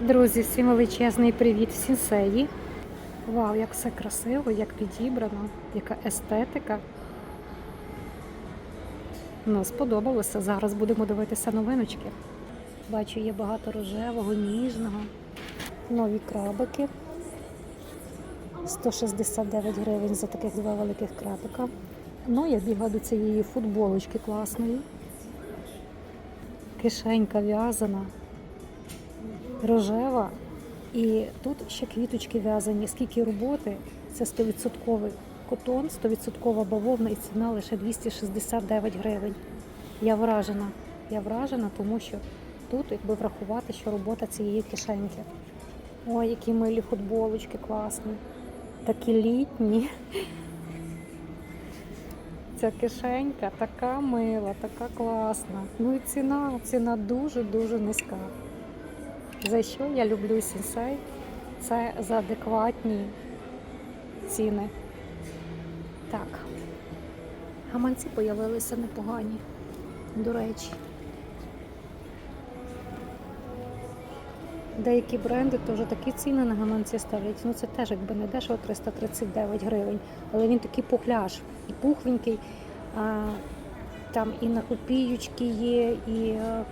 Друзі, всім величезний привіт в сінсеї. Вау, як все красиво, як підібрано, яка естетика. Ну, сподобалося. Зараз будемо дивитися новиночки. Бачу, є багато рожевого, ніжного. Нові крабики. 169 гривень за таких два великих крабика. Ну, я бігла до цієї футболочки класної. Кишенька в'язана рожева. І тут ще квіточки в'язані. Скільки роботи, це 100% котон, 100% бавовна і ціна лише 269 гривень. Я вражена. Я вражена, тому що тут, якби врахувати, що робота цієї кишеньки. Ой, які милі футболочки класні. Такі літні. Ця кишенька така мила, така класна. Ну і ціна, ціна дуже-дуже низька. За що я люблю сінсей? Це за адекватні ціни. Так. Гаманці появилися непогані, до речі. Деякі бренди теж такі ціни на гаманці ставлять. Ну це теж якби не дешево 339 гривень. Але він такий пухляж і пухленький. А, там і на копіючки є, і е,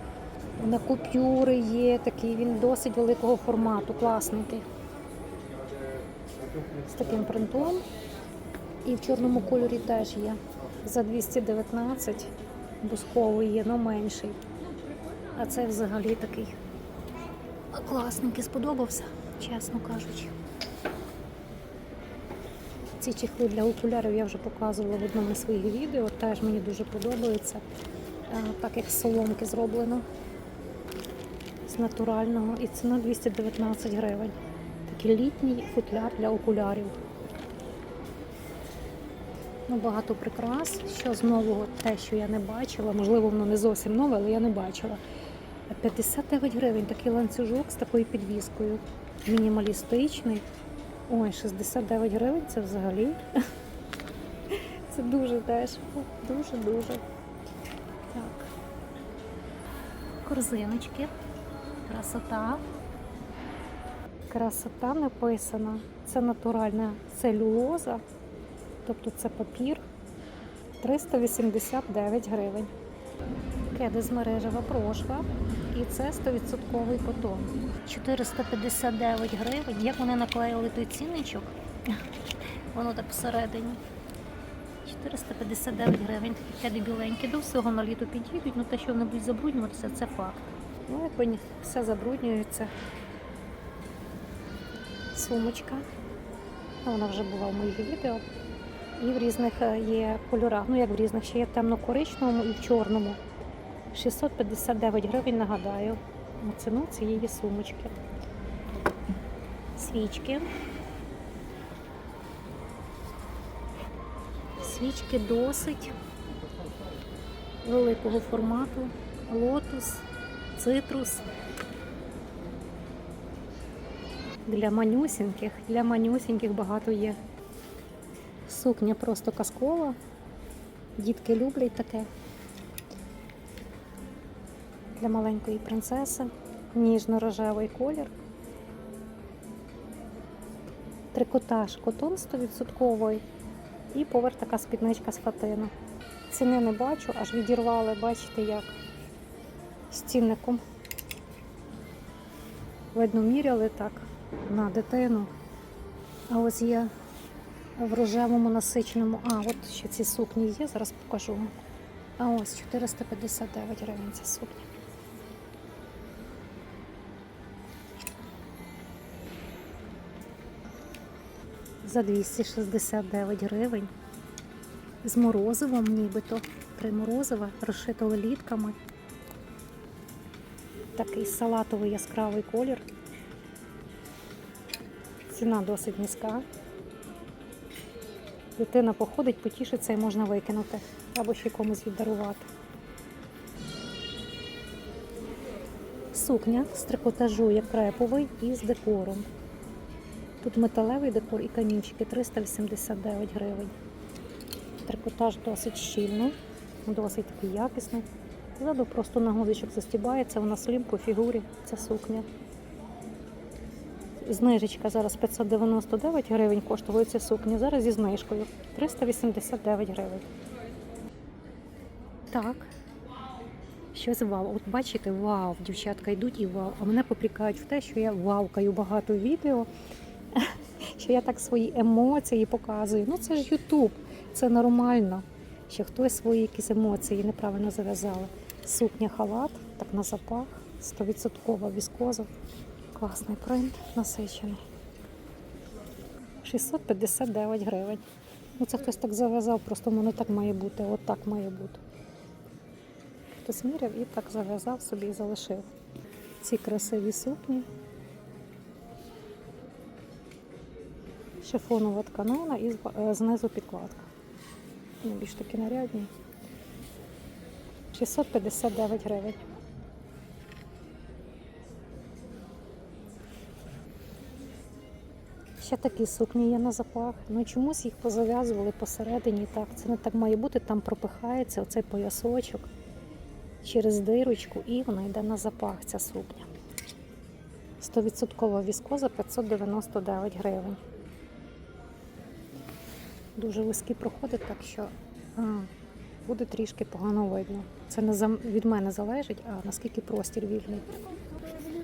на купюри є такий, він досить великого формату, класненький. З таким принтом. І в чорному кольорі теж є. За 219 бусковий є, але менший. А це взагалі такий класненький, сподобався, чесно кажучи. Ці чехли для окулярів я вже показувала в одному з своїх відео, теж мені дуже подобається. Так як соломки зроблено натурального і ціна 219 гривень. Такий літній футляр для окулярів. Ну, багато прикрас. Що з нового, те, що я не бачила, можливо, воно не зовсім нове, але я не бачила. 59 гривень такий ланцюжок з такою підвіскою. Мінімалістичний. Ой, 69 гривень це взагалі. Це дуже дешево. Дуже-дуже. Так. Корзиночки. Красота. Красота написана. Це натуральна целюлоза, тобто це папір. 389 гривень. Кеди з мережева прошва. І це 100% котон. 459 гривень. Як вони наклеїли той цінничок? Воно так всередині. 459 гривень. Кеди біленькі, до всього на літо підійдуть, ну те, що вони будуть забруднюватися, це факт. Ну, як вони все забруднюється. Сумочка. Ну, Вона вже була в моїх відео. І в різних е, є кольорах. Ну, як в різних, ще є в темно-коричневому і в чорному. 659 гривень, нагадаю, на ціну цієї сумочки. Свічки. Свічки досить великого формату. Лотус, цитрус. Для манюсіньких, для манюсіньких багато є. Сукня просто казкова. Дітки люблять таке. Для маленької принцеси. Ніжно-рожевий колір. Трикотаж котон 100% і поверх така спідничка з фатину. Ціни не бачу, аж відірвали, бачите як з цінником. Видно, міряли так на дитину. А ось є в рожевому насиченому. А, от ще ці сукні є, зараз покажу вам. А ось 459 гривень ця сукня. За 269 гривень. З морозивом нібито. Три морозива, розшито лелітками. Такий салатовий яскравий колір. Ціна досить низька. Дитина походить, потішиться і можна викинути або ще комусь віддарувати. Сукня з трикотажу як креповий і з декором. Тут металевий декор і камінчики 389 гривень. Трикотаж досить щільний, досить такий якісний. Ззаду просто на гудочок застібається, вона слім по фігурі, ця сукня. знижечка зараз 599 гривень коштує ця сукня. Зараз зі знижкою 389 гривень. Так. Щось вау. От бачите, вау, дівчатка йдуть і вау. А мене попрікають в те, що я вавкаю багато відео, що я так свої емоції показую. Ну це ж Ютуб, це нормально. Що хтось свої якісь емоції неправильно зав'язали. Сукня халат, так на запах, 100% віскоза. Класний принт, насичений. 659 гривень. Ну це хтось так зав'язав, просто воно так має бути, от так має бути. Хтось міряв і так зав'язав собі і залишив. Ці красиві сукні. Шифонова тканина і е, знизу підкладка. Ну, більш такі нарядні. 659 гривень. Ще такі сукні є на запах. Ну чомусь їх позав'язували посередині. Так, це не так має бути. Там пропихається оцей поясочок через дирочку і вона йде на запах, ця сукня. 100% віскоза 599 гривень. Дуже вузькі проходи, так що а, буде трішки погано видно. Це не від мене залежить, а наскільки простір вільний.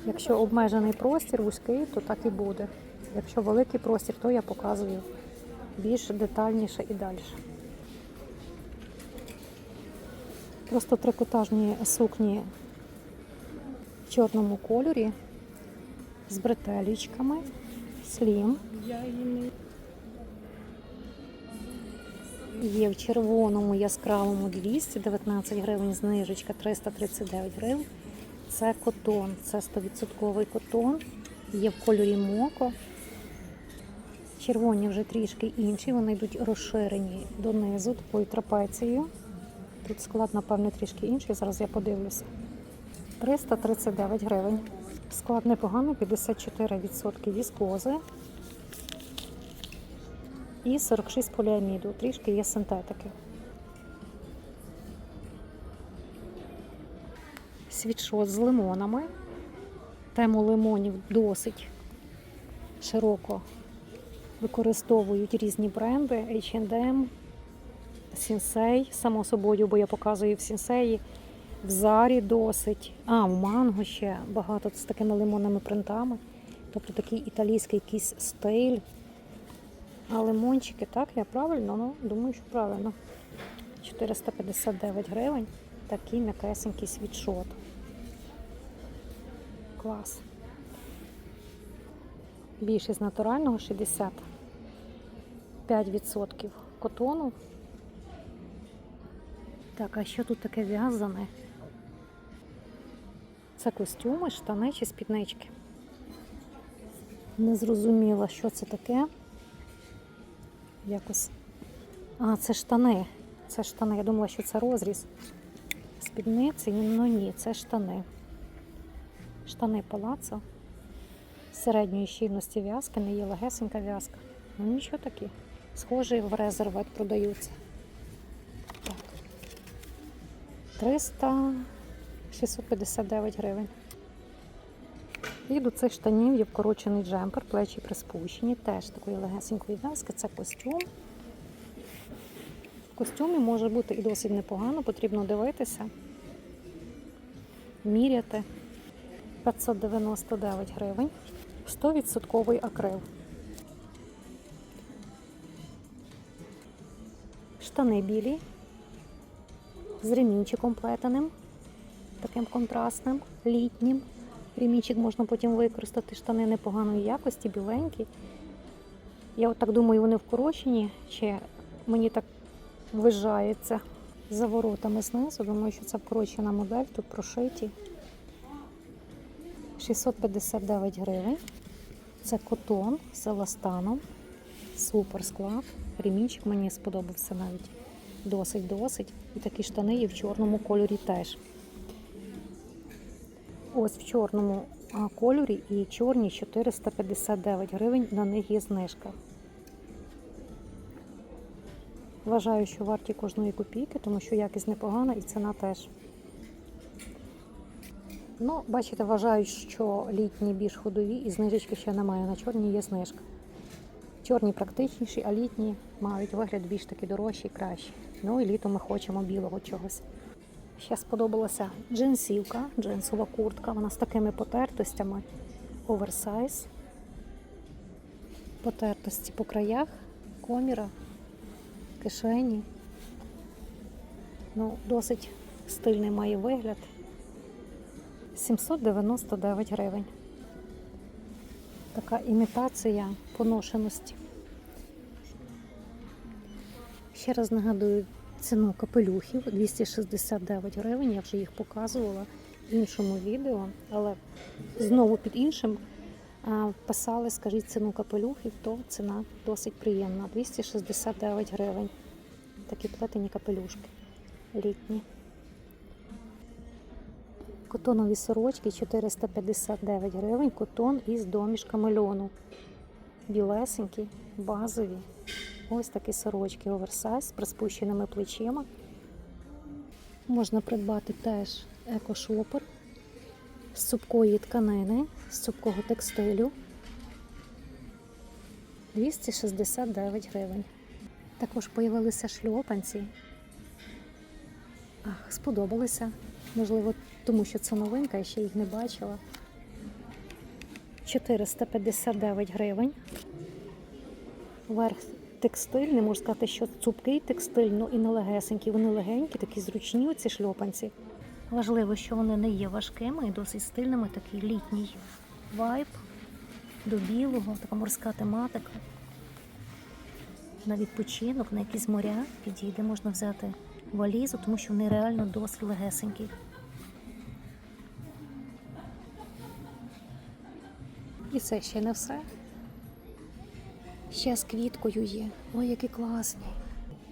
Якщо обмежений простір вузький, то так і буде. Якщо великий простір, то я показую більш детальніше і далі. Просто трикотажні сукні в чорному кольорі з бретелічками, слім. Є в червоному яскравому 219 гривень, знижечка 339 гривень. Це котон, це 100% котон. Є в кольорі моко. Червоні вже трішки інші, вони йдуть розширені донизу такою трапецією. Тут склад, напевно, трішки інший. Зараз я подивлюся. 339 гривень. Склад непоганий, 54% віскози і 46 поліаміду. Трішки є синтетики. Світшот з лимонами. Тему лимонів досить широко використовують різні бренди H&M, Сінсей, само собою, бо я показую в Сінсеї, в Зарі досить. А, в Манго ще багато з такими лимонними принтами. Тобто такий італійський якийсь стиль. А лимончики, так, я правильно? Ну, думаю, що правильно. 459 гривень. Такий м'якесенький світшот. Клас. Більшість натурального 65% котону. Так, а що тут таке в'язане? Це костюми, штани чи спіднички. Не зрозуміла, що це таке. Якось. А, це штани. Це штани. Я думала, що це розріз. Спідниці, ну ні, це штани. Штани палацо. Середньої щільності в'язки, не є легесенька в'язка. Ну нічого такі. Схожі в резервет продаються. Так. 300 659 гривень. І до цих штанів є вкорочений джемпер, плечі приспущені, теж такої легесенької в'язки. Це костюм. В костюмі може бути і досить непогано, потрібно дивитися, міряти. 599 гривень. 100% акрил. Штани білі з ремінчиком плетеним, таким контрастним, літнім. Ремінчик можна потім використати, штани непоганої якості, біленькі. Я от так думаю, вони вкорочені, чи мені так вважається за воротами знизу. Думаю, що це вкорочена модель, тут прошиті. 659 гривень. Це котон з еластаном. Супер склад. Ремінчик мені сподобався навіть. Досить-досить. І такі штани є в чорному кольорі теж. Ось в чорному кольорі і чорні 459 гривень. На них є знижка. Вважаю, що варті кожної копійки, тому що якість непогана і ціна теж. Ну, бачите, вважають, що літні більш ходові і знижечки ще немає. На чорні є знижка. Чорні практичніші, а літні мають вигляд більш таки дорожчі і кращі. Ну і літом ми хочемо білого чогось. Ще сподобалася джинсівка, джинсова куртка. Вона з такими потертостями. Оверсайз. Потертості по краях, коміра, кишені. Ну, досить стильний має вигляд. 799 гривень. Така імітація поношеності. Ще раз нагадую ціну капелюхів 269 гривень. Я вже їх показувала в іншому відео, але знову під іншим писали, скажіть ціну капелюхів, то ціна досить приємна. 269 гривень. Такі плетені капелюшки літні. Котонові сорочки 459 гривень, котон із домішками льону. Білесенькі, базові. Ось такі сорочки оверсайз з приспущеними плечима. Можна придбати теж екошопер з цупкої тканини, з цупкого текстилю. 269 гривень. Також появилися шльопанці. Ах, сподобалися. Можливо, тому що це новинка, я ще їх не бачила. 459 гривень. Верх текстиль, не можу сказати, що цупкий текстиль, ну і не легесенький. Вони легенькі, такі зручні оці шльопанці. Важливо, що вони не є важкими і досить стильними, такий літній вайб до білого, така морська тематика. На відпочинок, на якісь моря підійде, можна взяти валізу, тому що вони реально досить легесенькі. І це ще не все. Ще з квіткою є. Ой, які класні.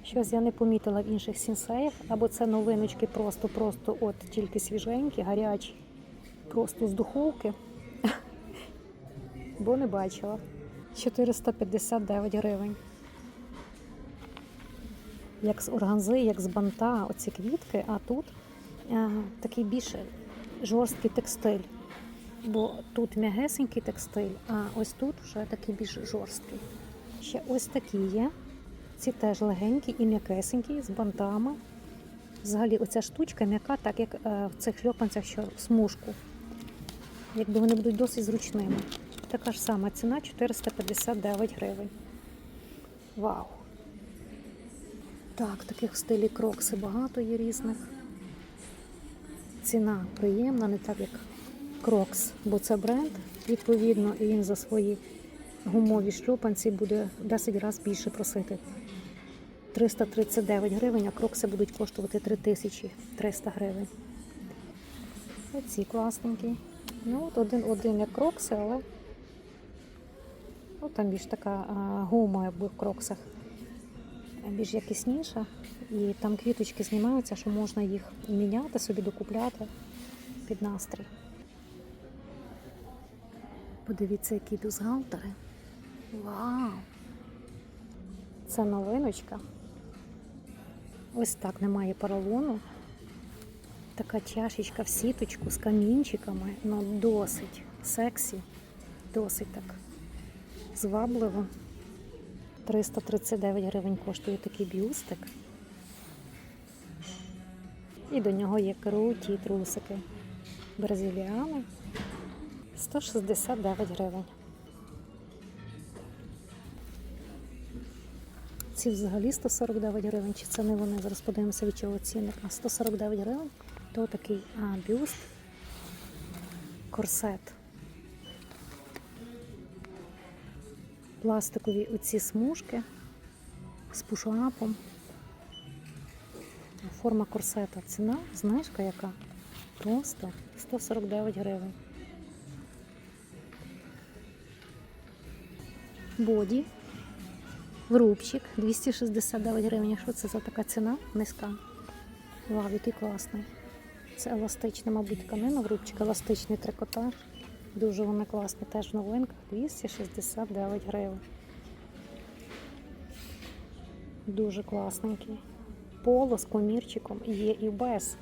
Щось я не помітила в інших сінсеях, або це новиночки просто-просто от тільки свіженькі, гарячі, просто з духовки. Бо не бачила. 459 гривень. Як з органзи, як з банта, оці квітки, а тут е, такий більш жорсткий текстиль. Бо тут м'ягесенький текстиль, а ось тут вже такий більш жорсткий. Ще ось такі є. Ці теж легенькі і м'якесенькі з бантами. Взагалі, оця штучка м'яка, так як е, в цих шльопанцях, що в смужку. Якби вони будуть досить зручними. Така ж сама ціна 459 гривень. Вау! Так, таких в стилі крокси багато є різних. Ціна приємна, не так як Крокс, бо це бренд, відповідно, і він за свої гумові шлюпанці буде 10 разів більше просити. 339 гривень, а крокси будуть коштувати 3300 гривень. Оці класненькі. Ну, от один один як крокси, але ну, там більш така а, гума, в кроксах, більш якісніша. І там квіточки знімаються, що можна їх міняти, собі докупляти під настрій. Подивіться, які бюстгальтери. Вау! Це новиночка. Ось так немає поролону. Така чашечка в сіточку з камінчиками, ну досить сексі, досить так звабливо. 339 гривень коштує такий бюстик. І до нього є круті трусики. Бразиліани. 169 гривень. Ці взагалі 149 гривень, чи це не вони? Зараз подивимося від чого цінник. А 149 гривень то такий а, бюст, корсет. Пластикові оці смужки з пушапом. Форма корсета. Ціна, знижка яка? Просто 149 гривень. Боді. Врубчик 269 гривень. Що це за така ціна? Низька. Вау, який класний. Це еластична, мабуть, тканина, врубчик, еластичний трикотаж. Дуже вони класні, теж в новинках. 269 гривень. Дуже класненький. Поло з комірчиком є і без.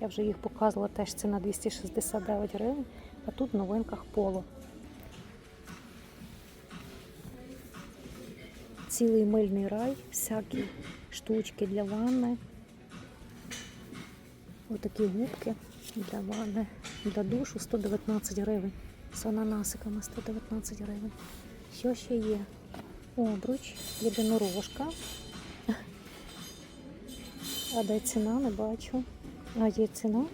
Я вже їх показувала, теж ціна 269 гривень, а тут в новинках поло. Цілий мильний рай, всякі штучки для ванни. Отакі губки для ванни, для душу 119 гривень. З ананасиками 119 гривень. Що ще є? Обруч, єдинорожка. А де ціна, не бачу. А є ціна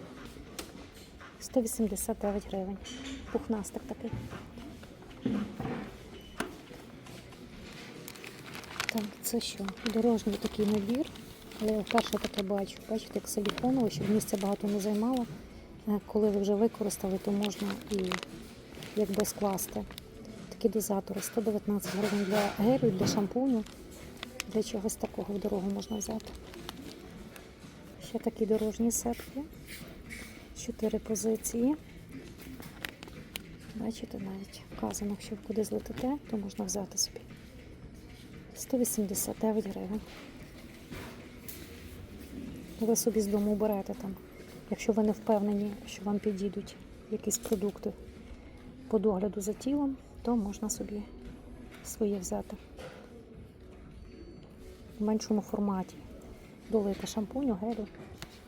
189 гривень. Пухнастик такий. Так, це що? Дорожній такий набір. Але я вперше таке бачу. Бачите, як силіконово, щоб місця багато не займало. Е, Коли ви вже використали, то можна і якби скласти. Такі дозатори 119 гривень для гелю, для шампуню. Для чогось такого в дорогу можна взяти. Ще такі дорожні сетки. Чотири позиції. Бачите, навіть вказано, якщо ви куди злетите, то можна взяти собі. 189 гривень. Ви собі з дому берете там, якщо ви не впевнені, що вам підійдуть якісь продукти по догляду за тілом, то можна собі своє взяти. В меншому форматі. Долити шампуню, гелю.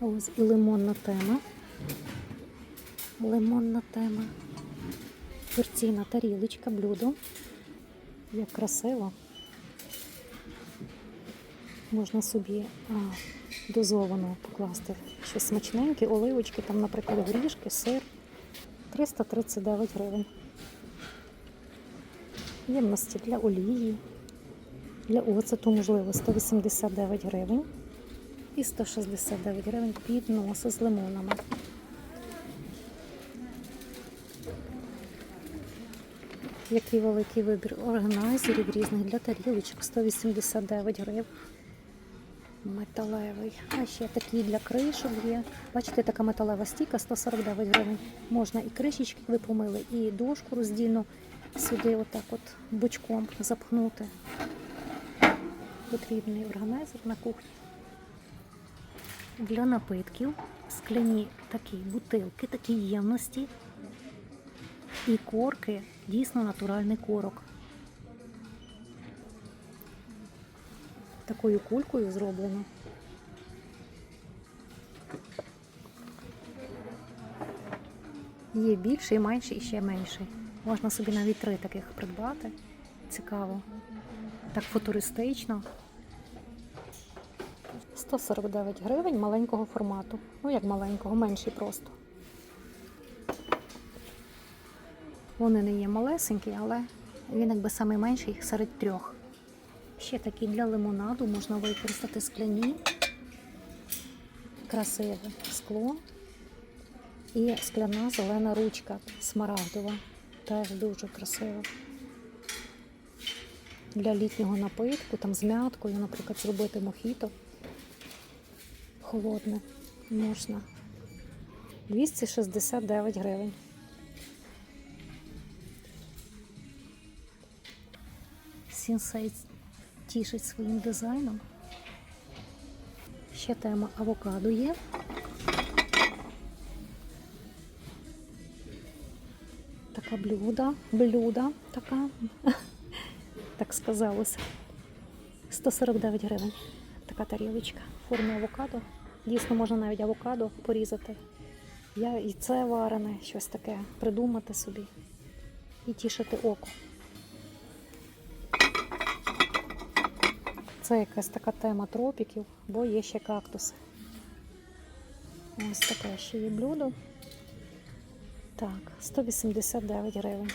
Ось і лимонна тема. Лимонна тема. Порційна тарілочка, блюдо. Як красиво. Можна собі а, дозовано покласти щось смачненьке, оливочки, там, наприклад, горішки, сир. 339 гривень. Ємності для олії, для оцету, можливо, 189 гривень і 169 гривень підноси з лимонами. Який великий вибір органайзерів різних для тарілочок 189 гривень. Металевий. А ще такий для кришок є. Бачите, така металева стійка 149 гривень. Можна і кришечки ви помили, і дошку роздільно сюди отак от бочком запхнути. Потрібний органайзер на кухні. Для напитків скляні такі бутилки, такі ємності. І корки, дійсно натуральний корок. Такою кулькою зроблено. Є більший, менший і ще менший. Можна собі навіть три таких придбати. Цікаво. Так футуристично. 149 гривень маленького формату. Ну, як маленького, менший просто. Вони не є малесенькі, але він якби найменший серед трьох. Ще такі для лимонаду можна використати скляні, красиве скло і скляна зелена ручка смарагдова. Теж дуже красиво. Для літнього напитку, там з мяткою, наприклад, зробити мохіто. Холодне можна. 269 гривень. Сінсей тішить своїм дизайном. Ще тема авокадо є. Така блюда, блюда така, так сказалося. 149 гривень. Така тарілочка в формі авокадо. Дійсно, можна навіть авокадо порізати. Я і це варене, щось таке придумати собі і тішити око. Це якась така тема тропіків, бо є ще кактуси. Ось таке ще є блюдо. Так, 189 гривень.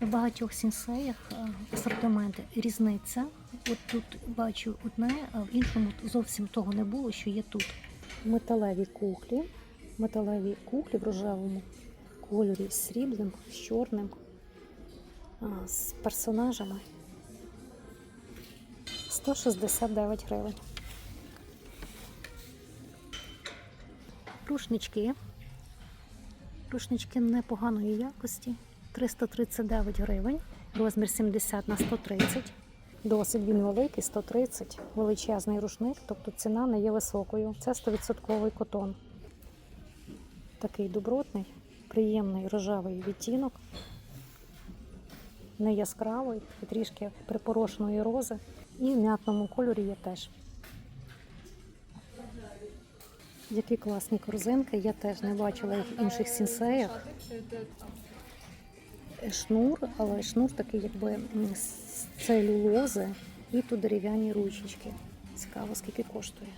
В багатьох сінсеях е, асортименти різниця. От тут бачу одне, а в іншому зовсім того не було, що є тут. Металеві кухлі, металеві кухлі в рожевому кольорі з сріблим, з чорним, з персонажами. 169 гривень. Рушнички. Рушнички непоганої якості. 339 гривень. Розмір 70 на 130. Досить він великий, 130, величезний рушник, тобто ціна не є високою. Це 100% котон. Такий добротний, приємний рожевий відтінок. Не яскравий, трішки припорошеної рози. І в м'ятному кольорі є теж. Які класні корзинки. Я теж не бачила їх в інших сінсеях. Шнур, але шнур такий, якби з целюлози і тут дерев'яні ручечки. Цікаво, скільки коштує.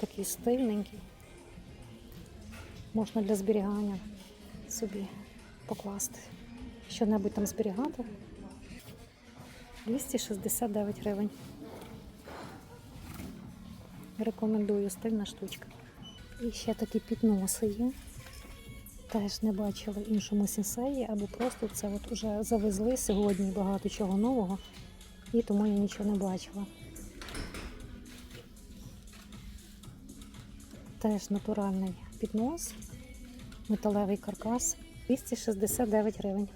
Такий стильненький. Можна для зберігання собі покласти. Що-небудь там зберігати. 269 гривень. Рекомендую стильна штучка. І ще такі підноси є. Теж не бачила іншому сенсеї, або просто це от уже завезли сьогодні багато чого нового, і тому я нічого не бачила. Теж натуральний піднос, металевий каркас 269 гривень.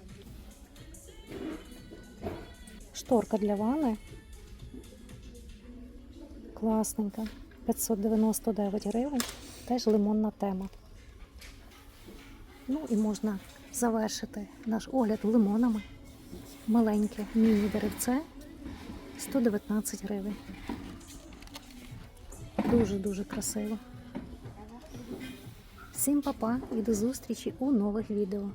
Шторка для ванни. Класненька. 599 гривень. Теж лимонна тема. Ну і можна завершити наш огляд лимонами. Маленьке міні-деревце 119 гривень. Дуже-дуже красиво. Всім па-па і до зустрічі у нових відео.